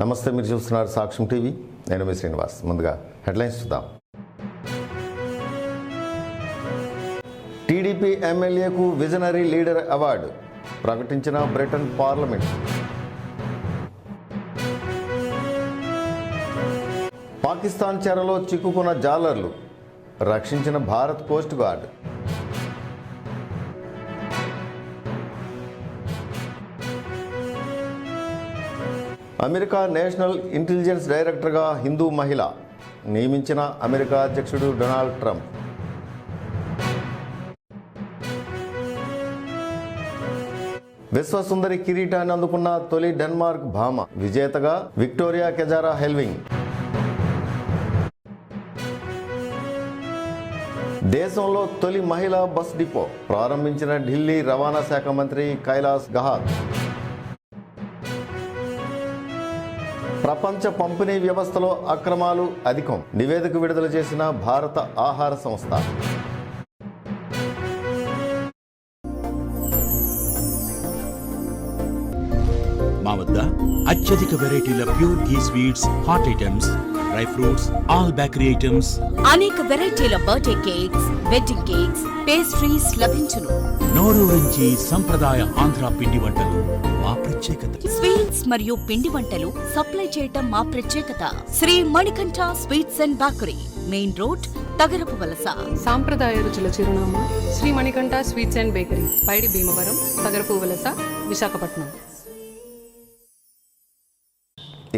నమస్తే మీరు చూస్తున్నారు సాక్ష్యం టీవీ. నేను మీ శ్రీనివాస్. ముందుగా హెడ్లైన్స్ చూద్దాం. టీడీపీ ఎమ్మెల్యేకు విజనరీ లీడర్ అవార్డు ప్రకటించిన బ్రిటన్ పార్లమెంట్. పాకిస్తాన్ చెరలో చిక్కుకున్న జాలర్లు రక్షించిన Bharat coast guard. America national intelligence డైరెక్టర్గా హిందూ మహిళ నియమించిన అమెరికా అధ్యక్షుడు డొనాల్డ్ ట్రంప్. విశ్వసుందరి కిరీటాన్ని అందుకున్న తొలి డెన్మార్క్ భామ విజేతగా విక్టోరియా కెజారా హెల్వింగ్. దేశంలో తొలి మహిళా బస్ డిపో ప్రారంభించిన ఢిల్లీ రవాణా శాఖ మంత్రి కైలాస్ గహాత్ ప్రపంచ పంపిణీ వ్యవస్థలో అక్రమాలు అధికం. నివేదిక విడుదల చేసిన భారత ఆహార సంస్థ. మా వద్ద అత్యధిక వెరైటీల pure ghee sweets hot items dry fruits all bakery items. అనేక వెరైటీల birthday cakes wedding cakes pastries లభించును. నోరూరించి సంప్రదాయ ఆంధ్ర పిండి వంటలు మా ప్రత్యేకత. స్వీట్స్ మరియు పిండి వంటలు సప్లై చేయటం మా ప్రత్యేకత. Shri Manikanta sweets and bakery main road Tagarapu Valasa. సాంప్రదాయ రుచుల చిరునామా Shri Manikanta sweets and bakery Paidi Bheemavaram Tagarapu Valasa Visakhapatnam.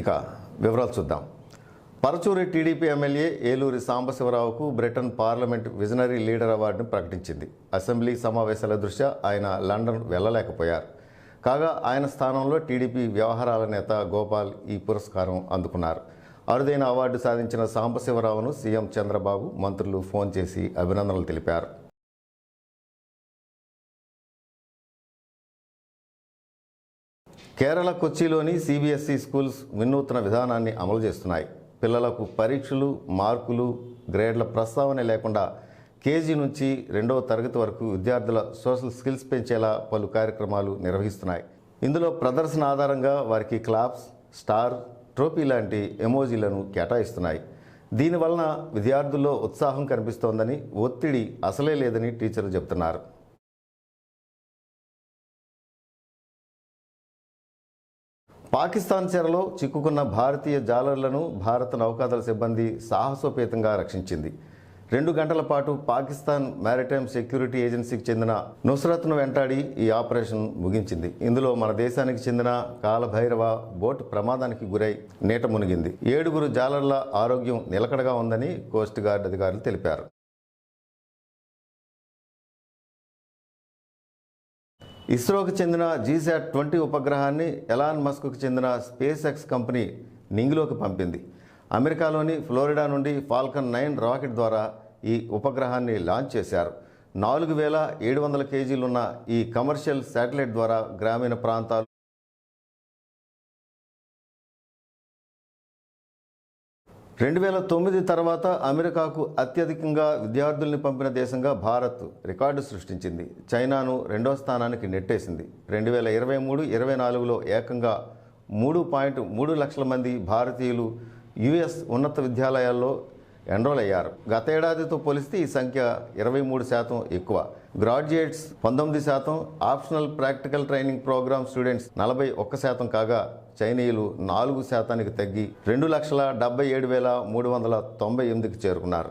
ఇక వివరాలు చూద్దాం. పరచూరి టీడీపీ ఎమ్మెల్యే ఏలూరి సాంబశివరావుకు బ్రిటన్ పార్లమెంట్ విజనరీ లీడర్ అవార్డును ప్రకటించింది. అసెంబ్లీ సమావేశాల దృష్ట్యా ఆయన లండన్ వెళ్ళలేకపోయారు. కాగా ఆయన స్థానంలో టీడీపీ వ్యవహారాల నేత గోపాల్ ఈ పురస్కారం అందుకున్నారు. అరుదైన అవార్డు సాధించిన సాంబశివరావును సీఎం చంద్రబాబు మంత్రులు ఫోన్ చేసి అభినందనలు తెలిపారు. కేరళ కొచ్చిలోని సిబిఎస్ఈ స్కూల్స్ వినూత్న విధానాన్ని అమలు చేస్తున్నాయి. పిల్లలకు పరీక్షలు మార్కులు గ్రేడ్ల ప్రస్తావన లేకుండా కేజీ నుంచి రెండవ తరగతి వరకు విద్యార్థుల సోషల్ స్కిల్స్ పెంచేలా పలు కార్యక్రమాలు నిర్వహిస్తున్నాయి. ఇందులో ప్రదర్శన ఆధారంగా వారికి క్లాప్స్ స్టార్ ట్రోఫీ లాంటి ఎమోజీలను కేటాయిస్తున్నాయి. దీనివలన విద్యార్థుల్లో ఉత్సాహం కనిపిస్తోందని ఒత్తిడి అసలే లేదని టీచర్లు చెబుతున్నారు. పాకిస్తాన్ చెరలో చిక్కుకున్న భారతీయ జాలర్లను భారత నౌకాదళ సిబ్బంది సాహసోపేతంగా రక్షించింది. రెండు గంటల పాటు పాకిస్తాన్ మ్యారిటైమ్ సెక్యూరిటీ ఏజెన్సీకి చెందిన నుస్రత్ను వెంటాడి ఈ ఆపరేషన్ ముగించింది. ఇందులో మన దేశానికి చెందిన కాలభైరవ బోట్ ప్రమాదానికి గురై నీట మునిగింది. ఏడుగురు జాలర్ల ఆరోగ్యం నిలకడగా ఉందని కోస్ట్ గార్డ్ అధికారులు తెలిపారు. ఇస్రోకు చెందిన జీశాట్ ట్వంటీ ఉపగ్రహాన్ని ఎలాన్ మస్క్కు చెందిన స్పేస్ ఎక్స్ కంపెనీ నింగిలోకి పంపింది. అమెరికాలోని ఫ్లోరిడా నుండి ఫాల్కన్ నైన్ రాకెట్ ద్వారా ఈ ఉపగ్రహాన్ని లాంచ్ చేశారు. నాలుగు వేల ఏడు వందల కేజీలున్న ఈ కమర్షియల్ శాటిలైట్ ద్వారా గ్రామీణ ప్రాంతాలు రెండు వేల తొమ్మిది తర్వాత అమెరికాకు అత్యధికంగా విద్యార్థుల్ని పంపిన దేశంగా భారత్ రికార్డు సృష్టించింది. చైనాను రెండో స్థానానికి నెట్టేసింది. రెండు వేల ఇరవై మూడు ఇరవై నాలుగులో ఏకంగా మూడు పాయింట్ మూడు లక్షల మంది భారతీయులు యుఎస్ ఉన్నత విద్యాలయాల్లో ఎన్రోల్ అయ్యారు. గత ఏడాదితో పోలిస్తే ఈ సంఖ్య ఇరవై మూడు శాతం ఎక్కువ. గ్రాడ్యుయేట్స్ పంతొమ్మిది శాతం optional practical training program students నలభై ఒక్క శాతం కాగా చైనీయులు నాలుగు శాతానికి తగ్గి రెండు లక్షల డెబ్బై ఏడు వేల మూడు వందల తొంభై ఎనిమిదికి చేరుకున్నారు.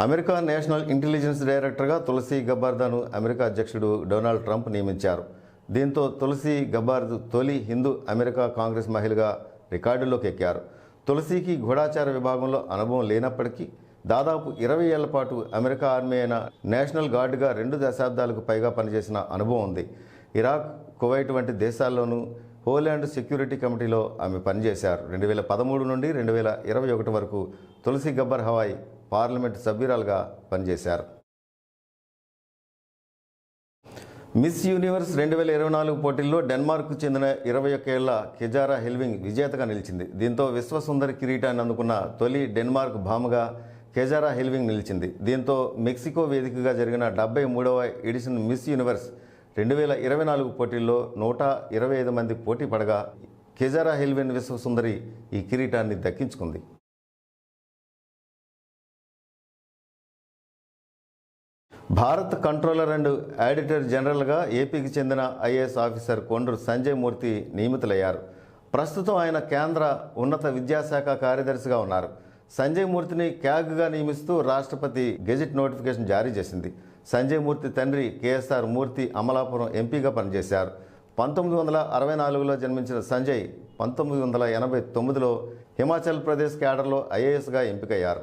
అమెరికా నేషనల్ ఇంటెలిజెన్స్ డైరెక్టర్గా తులసి గబ్బార్దాను అమెరికా అధ్యక్షుడు డొనాల్డ్ ట్రంప్ నియమించారు. దీంతో తులసి గబ్బార్దు తొలి హిందూ అమెరికా కాంగ్రెస్ మహిళగా రికార్డులోకి ఎక్కారు తులసికి గూఢాచార విభాగంలో అనుభవం లేనప్పటికీ దాదాపు ఇరవై ఏళ్ళ పాటు అమెరికా ఆర్మీ అయిన నేషనల్ గార్డుగా రెండు దశాబ్దాలకు పైగా పనిచేసిన అనుభవం ఉంది. ఇరాక్ కువైట్ వంటి దేశాల్లోనూ హోలాండ్ సెక్యూరిటీ కమిటీలో ఆమె పనిచేశారు. రెండు వేల పదమూడు నుండి రెండు వేల ఇరవై ఒకటి వరకు తులసి గబ్బర్ హవాయ్ పార్లమెంటు సభ్యురాలుగా పనిచేశారు. మిస్ యూనివర్స్ రెండు వేల ఇరవై నాలుగు పోటీల్లో డెన్మార్క్కు చెందిన ఇరవై ఒక్క ఏళ్ళ కెజారా హెల్వింగ్ విజేతగా నిలిచింది. దీంతో విశ్వసుందరి కిరీటాన్ని అందుకున్న తొలి డెన్మార్క్ భామగా కెజారా హెల్వింగ్ నిలిచింది. దీంతో మెక్సికో వేదికగా జరిగిన డెబ్బై మూడవ ఎడిషన్ మిస్ యూనివర్స్ రెండు వేల ఇరవై నాలుగు పోటీల్లో నూట ఇరవై ఐదు మంది పోటీ పడగా కెజారా హెల్విన్ విశ్వసుందరి ఈ కిరీటాన్ని దక్కించుకుంది. భారత్ కంట్రోలర్ అండ్ ఆడిటర్ జనరల్గా ఏపీకి చెందిన ఐఏఎస్ ఆఫీసర్ కొండ్రు సంజయ్ మూర్తి నియమితులయ్యారు. ప్రస్తుతం ఆయన కేంద్ర ఉన్నత విద్యాశాఖ కార్యదర్శిగా ఉన్నారు. సంజయ్ మూర్తిని క్యాగ్గా నియమిస్తూ రాష్ట్రపతి గెజిట్ నోటిఫికేషన్ జారీ చేసింది. సంజయ్ మూర్తి తండ్రి కేఎస్ఆర్ మూర్తి అమలాపురం ఎంపీగా పనిచేశారు. పంతొమ్మిది వందల అరవై నాలుగులో జన్మించిన సంజయ్ పంతొమ్మిది వందల ఎనభై తొమ్మిదిలో హిమాచల్ ప్రదేశ్ క్యాడర్లో ఐఏఎస్గా ఎంపికయ్యారు.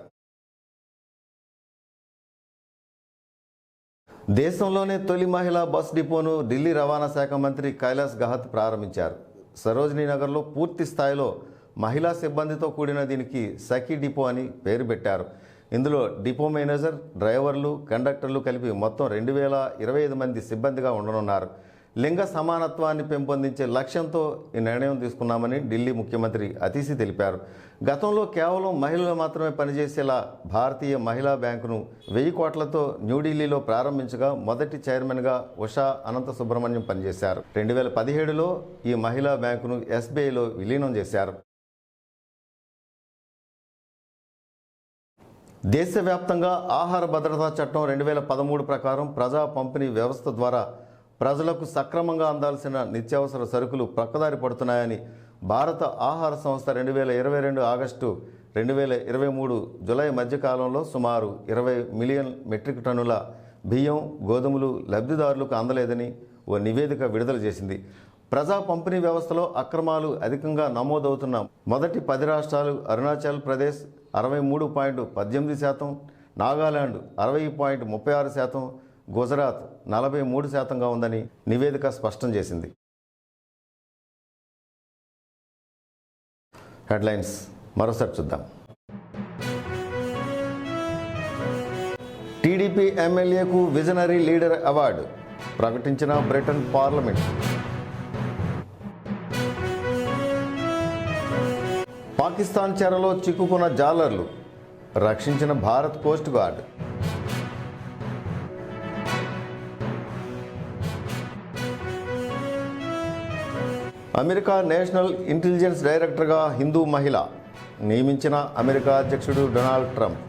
దేశంలోనే తొలి మహిళా బస్ డిపోను ఢిల్లీ రవాణా శాఖ మంత్రి కైలాస్ గహత్ ప్రారంభించారు. సరోజినీ నగర్లో పూర్తి స్థాయిలో మహిళా సిబ్బందితో కూడిన దీనికి సఖీ డిపో అని పేరు పెట్టారు. ఇందులో డిపో మేనేజర్ డ్రైవర్లు కండక్టర్లు కలిపి మొత్తం రెండు వేల ఇరవై ఐదు మంది సిబ్బందిగా ఉండనున్నారు. లింగ సమానత్వాన్ని పెంపొందించే లక్ష్యంతో ఈ నిర్ణయం తీసుకున్నామని ఢిల్లీ ముఖ్యమంత్రి అతీసి తెలిపారు. గతంలో కేవలం మహిళలు మాత్రమే పనిచేసేలా భారతీయ మహిళా బ్యాంకును వెయ్యి కోట్లతో న్యూఢిల్లీలో ప్రారంభించగా మొదటి చైర్మన్గా ఉషా అనంత సుబ్రహ్మణ్యం పనిచేశారు. రెండు వేల పదిహేడులో ఈ మహిళా బ్యాంకును ఎస్బీఐలో విలీనం చేశారు. దేశవ్యాప్తంగా ఆహార భద్రతా చట్టం రెండు వేల పదమూడు ప్రకారం ప్రజా పంపిణీ వ్యవస్థ ద్వారా ప్రజలకు సక్రమంగా అందాల్సిన నిత్యావసర సరుకులు ప్రక్కదారి పడుతున్నాయని భారత ఆహార సంస్థ రెండు వేల ఇరవై రెండు ఆగస్టు రెండు వేల ఇరవై మూడు జులై మధ్యకాలంలో సుమారు ఇరవై మిలియన్ మెట్రిక్ టన్నుల బియ్యం గోధుమలు లబ్ధిదారులకు అందలేదని ఓ నివేదిక విడుదల చేసింది. ప్రజా పంపిణీ వ్యవస్థలో అక్రమాలు అధికంగా నమోదవుతున్న మొదటి పది రాష్ట్రాలు అరుణాచల్ ప్రదేశ్ అరవై మూడు పాయింట్ పద్దెనిమిది శాతం నాగాలాండ్ అరవై పాయింట్ ముప్పై ఆరు శాతం గుజరాత్ నలభై మూడు శాతంగా ఉందని నివేదిక స్పష్టం చేసింది. హెడ్లైన్స్ మరోసారి చూద్దాం. టీడీపీ ఎమ్మెల్యేకు విజనరీ లీడర్ అవార్డు ప్రకటించిన బ్రిటన్ పార్లమెంట్. పాకిస్తాన్ చెరలో చిక్కుకున్న జాలర్లు రక్షించిన Bharat coast guard. America national intelligence డైరెక్టర్గా హిందూ మహిళ నియమించిన అమెరికా అధ్యక్షుడు డొనాల్డ్ ట్రంప్.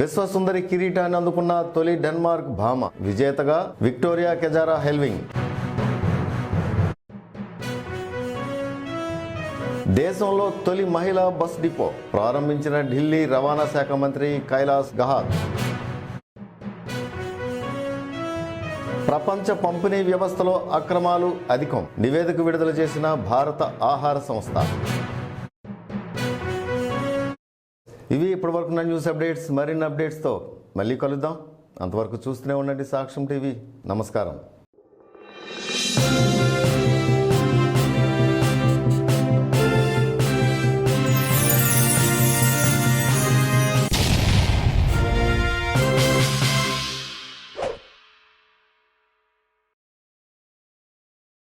విశ్వసుందరి కిరీటాన్ని అందుకున్న తొలి డెన్మార్క్ భామ విజేతగా విక్టోరియా కెజారా హెల్వింగ్. దేశంలో తొలి మహిళా బస్ డిపో ప్రారంభించిన ఢిల్లీ రవాణా శాఖ మంత్రి కైలాస్ గహాత్ ప్రపంచ పంపిణీ వ్యవస్థలో అక్రమాలు అధికం. నివేదిక విడుదల చేసిన భారత ఆహార సంస్థ. ఇవి ఇప్పటివరకు నా న్యూస్ అప్డేట్స్ మరిన్ని అప్డేట్స్తో మళ్ళీ కలుద్దాం. అంతవరకు చూస్తూనే ఉండండి సాక్ష్యం టీవీ. నమస్కారం.